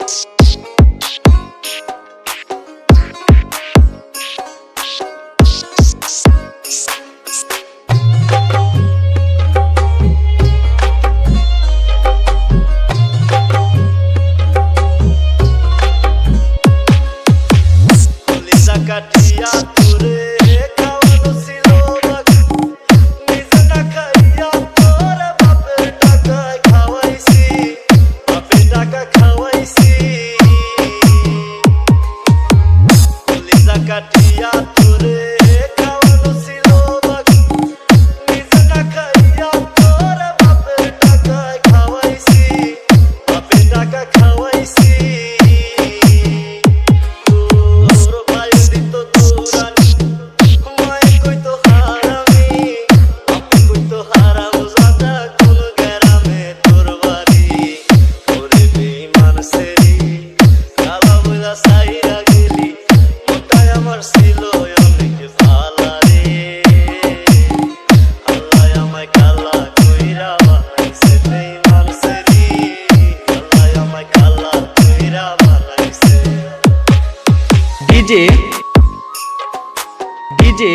you. DJ. DJ.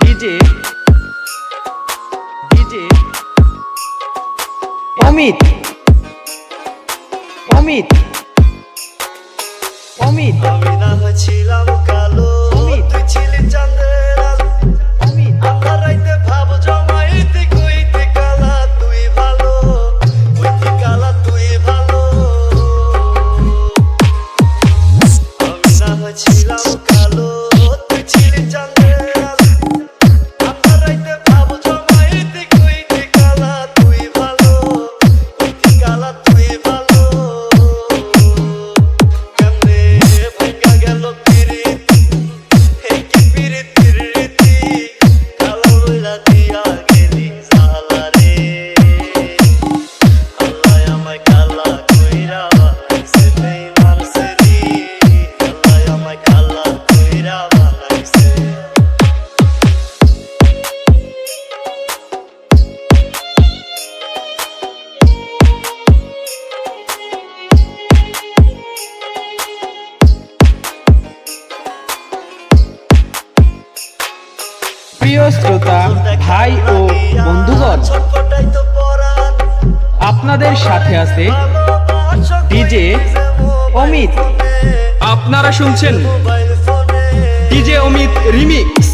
DJ. DJ. Amit. Amit. Amit. আমি না ছিলাম কালো। তুই ছিলি চন্দ্র প্রিয় শ্রোতা, ভাই ও বন্ধুগণ, আপনাদের সাথে আছে ডিজে অমিত। আপনারা শুনছেন ডিজে অমিত রিমিক্স।